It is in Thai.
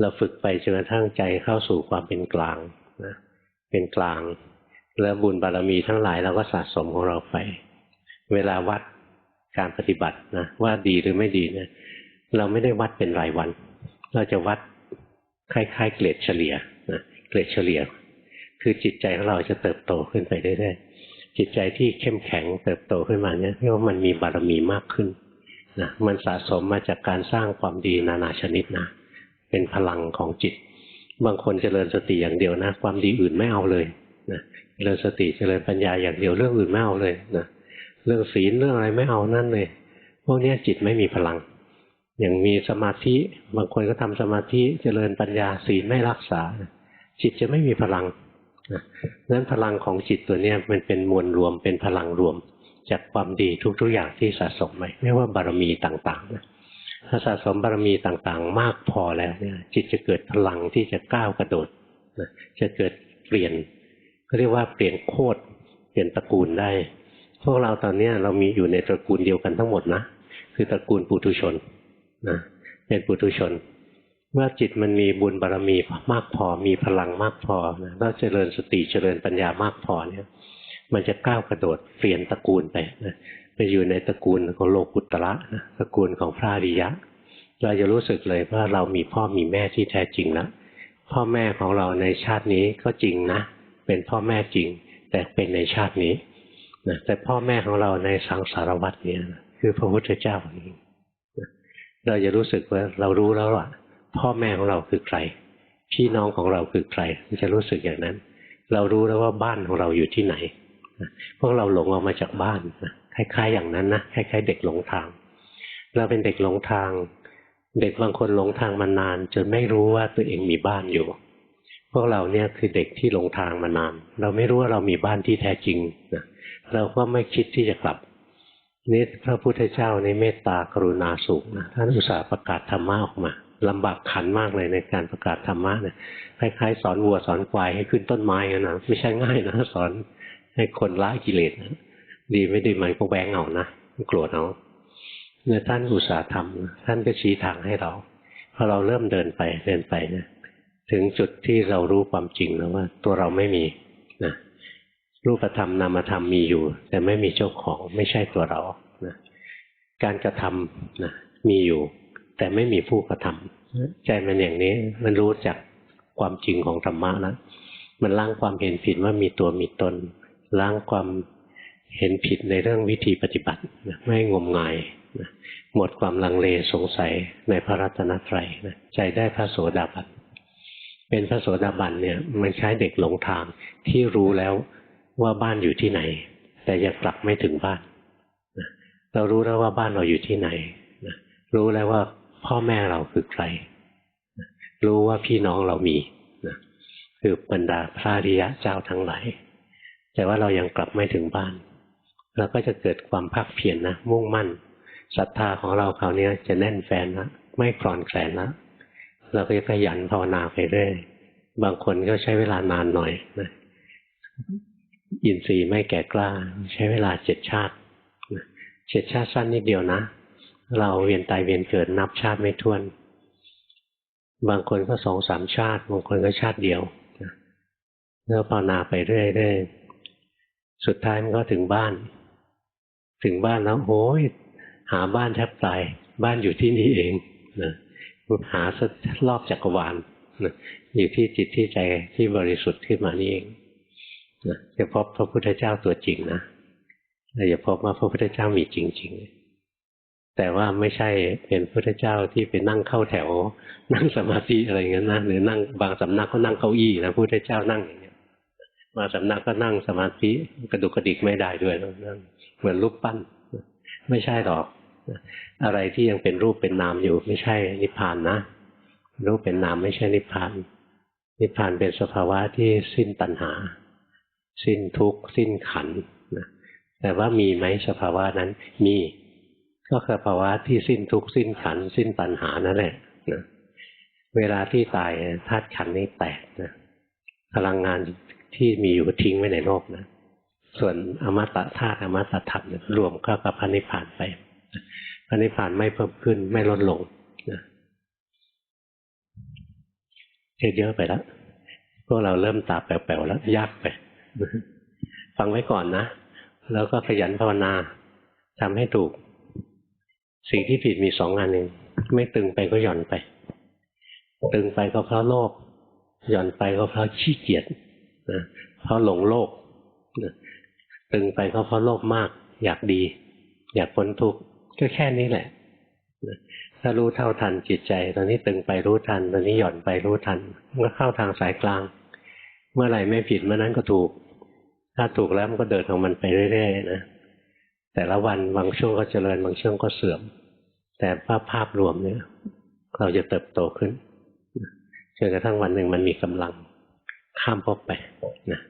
เราฝึกไปจนกระทั่งใจเข้าสู่ความเป็นกลางนะเป็นกลาง แล้วบุญบารมีทั้งหลายเราก็สะสมของเราไป เวลาวัดการปฏิบัตินะว่าดีหรือไม่ดีเนี่ยเราไม่ได้วัดเป็นรายวัน เราจะวัดคล้ายๆ เกรดเฉลี่ยนะเกรดเฉลี่ย คือจิตใจของเราจะเติบโตขึ้นไปเรื่อยๆจิตใจที่เข้มแข็งเติบโตขึ้นมาเนี่ยเรียกว่ามันมีบารมีมากขึ้นนะมันสะสมมาจากการสร้างความดีนานาชนิดนะ เป็นพลังของจิต บางคนเจริญสติอย่างเดียวนะ ความดีอื่นไม่เอาเลยนะเจริญสติเจริญปัญญาอย่างเดียวเรื่องอื่นไม่เอาเลยนะเรื่องศีลเรื่องอะไรไม่เอานั่นเลยพวกนี้จิตไม่มีพลัง อย่างมีสมาธิบางคนก็ทำสมาธิเจริญปัญญาศีลไม่รักษา จิตจะไม่มีพลังนั้นพลังของจิตตัวนี้มันเป็นมวลรวมเป็นพลังรวม จากความดีทุกๆอย่างที่สะสมไปไม่ว่าบารมีต่างๆนะ ถ้าสะสมบารมีต่างๆ มากพอแล้วเนี่ยจิตจะเกิดพลังที่จะก้าวกระโดดนะจะเกิดเปลี่ยนเขาเรียกว่าเปลี่ยนโคตรเปลี่ยนตระกูลได้ พวกเราตอนนี้เรามีอยู่ในตระกูลเดียวกันทั้งหมดนะคือตระกูลปุถุชนนะเป็นปุถุชน เมื่อจิตมันมีบุญบารรมีมากพอมีพลังมากพอนะแล้วเจริญสติเจริญปัญญามากพอเนี่ย มันจะก้าวกระโดดเปลี่ยนตระกูลไปนะ ไปอยู่ในตระกูลของโลกุตระนะตระกูลของพระอริยะ เราจะรู้สึกเลยว่าเรามีพ่อมีแม่ที่แท้จริงแล้วพ่อแม่ของเราในชาตินี้ก็จริงนะ เป็นพ่อแม่จริง แต่เป็นในชาตินี้นะแต่พ่อแม่ของเราในสังสารวัตเนี่ยคือพระพุทธเจ้าเองเราจะรู้สึกว่าเรารู้แล้วว่าพ่อแม่ของเราคือใคร พี่น้องของเราคือใครจะรู้สึกอย่างนั้น เรารู้แล้วว่าบ้านของเราอยู่ที่ไหนพวกเราหลงออกมาจากบ้าน คล้ายๆอย่างนั้นนะคล้ายๆเด็กหลงทาง เราเป็นเด็กหลงทาง เด็กบางคนหลงทางมานาน จนไม่รู้ว่าตัวเองมีบ้านอยู่ พวกเราเนี่ยคือเด็กที่หลงทางมานาน เราไม่รู้ว่าเรามีบ้านที่แท้จริงนะเราก็ไม่คิดที่จะกลับนี่พระพุทธเจ้าในเมตตากรุณาสูงนะท่านอุตส่าห์ประกาศธรรมะออกมาลำบากขันมากเลยในการประกาศธรรมะเนี่ยคล้ายๆ สอนวัวสอนควายให้ขึ้นต้นไม้กันนะไม่ใช่ง่ายนะสอนให้คนละกิเลสนะ ดีไม่ดีมันก็แบงเอานะโกรธเอาเมื่อท่านอุตสาห์ทำท่านก็ชี้ทางให้เราพอเราเริ่มเดินไปเดินไปเนี่ยถึงจุดที่เรารู้ความจริงแล้วว่า ตัวเราไม่มีนะรูปธรรมนามธรรมมีอยู่ แต่ไม่มีเจ้าของไม่ใช่ตัวเรานะการกระทำนะมีอยู่ แต่ไม่มีผู้กระทำใจมันอย่างนี้มันรู้จักความจริงของธรรมะแล้วมันล้างความเห็นผิดว่ามีตัวมีตนล้างความ เห็นผิดในเรื่องวิธีปฏิบัตินะไม่งมงายนะหมดความลังเลสงสัยในพระรัตนตรัยนะใจได้พระโสดาบันเป็นพระโสดาบันเนี่ยมันใช้เด็กหลงทางที่รู้แล้วว่าบ้านอยู่ที่ไหน แต่ยังกลับไม่ถึงบ้านเรารู้แล้วว่าบ้านเราอยู่ที่ไหนรู้แล้วว่าพ่อแม่เราคือใครรู้ว่าพี่น้องเรามีคือบรรดาพระริยะเจ้าทั้งหลายแต่ว่าเรายังกลับไม่ถึงบ้าน เราก็จะเกิดความภาคเพียรนนะมุ่งมั่นศรัทธาของเราคราวนี้จะแน่นแฟนนะไม่คลอนแคลนแล้วเราก็จะขยันภาวนาไปเรื่อยบางคนก็ใช้เวลานานหน่อยนะอินทรีย์ไม่แก่กล้า ใช้เวลาเจ็ดชาติเจ็ดชาติสั้นนิดเดียวนะ เราเวียนตายเวียนเกิดนับชาติไม่ถ้วน บางคนก็สองสามชาติ บางคนก็ชาติเดียวแล้วภาวนาไปเรื่อยๆสุดท้ายมันก็ถึงบ้าน ถึงบ้านแล้วโอ้ยหาบ้านแทบตายบ้านอยู่ที่นี่เองนะหาสักรอบจักรวาลนะอยู่ที่จิตที่ใจที่บริสุทธิ์ขึ้นมานี่เองจะพบพระพุทธเจ้าตัวจริงนะเราจะพบว่าพระพุทธเจ้ามีจริง ๆ แต่ว่าไม่ใช่เป็นพระพุทธเจ้าที่ไปนั่งเข้าแถว นั่งสมาธิอะไรเงี้ยนะหรือนั่งบางสำนักก็นั่งเก้าอี้นะพระพุทธเจ้านั่งอย่างเงี้ยมาสำนักก็นั่งสมาธิกระดุกกระดิกไม่ได้ด้วยนั่ง เหมือนรูปปั้น ไม่ใช่หรอกอะไรที่ยังเป็นรูปเป็นนามอยู่ไม่ใช่นิพพานนะรูปเป็นนามไม่ใช่นิพพาน นิพพานเป็นสภาวะที่สิ้นตัณหา สิ้นทุกข์สิ้นขันนะแต่ว่ามีไหมสภาวะนั้นมี ก็คือภาวะที่สิ้นทุกข์สิ้นขัน สิ้นตัณหานั่นแหละนะเวลาที่ตายธาตุขันนี้แตกนะพลังงานที่มีอยู่ทิ้งไว้ในโลกนะ ส่วนอมตะธาตุอมตะธรรมรวมเข้ากับพระนิพพานไปพระนิพพานไม่เพิ่มขึ้นไม่ลดลงนะเทศเยอะไปแล้วพวกเราเริ่มตาแป๋วๆแล้วยากไปฟังไว้ก่อนนะ แล้วก็ขยันภาวนาทำให้ถูก สิ่งที่ผิดมีสองงานหนึ่งไม่ตึงไปก็หย่อนไป ตึงไปก็เพราะโลภหย่อนไปก็เพราะขี้เกียจนะเพราะหลงโลกนะ ตึงไปก็เพราะโลภมาก อยากดี อยากพ้นทุกข์ก็แค่นี้แหละถ้ารู้เท่าทันจิตใจ ตอนนี้ตึงไปรู้ทัน ตอนนี้หย่อนไปรู้ทันก็เข้าทางสายกลาง เมื่อไหร่ไม่ผิดเมื่อนั้นก็ถูก ถ้าถูกแล้วมันก็เดินของมันไปเรื่อยๆนะแต่ละวันบางช่วงก็เจริญบางช่วงก็เสื่อม แต่ภาพภาพรวมเนี่ยเราจะเติบโตขึ้นจนกระทั่งวันหนึ่งมันมีกำลังข้ามภพไปนะ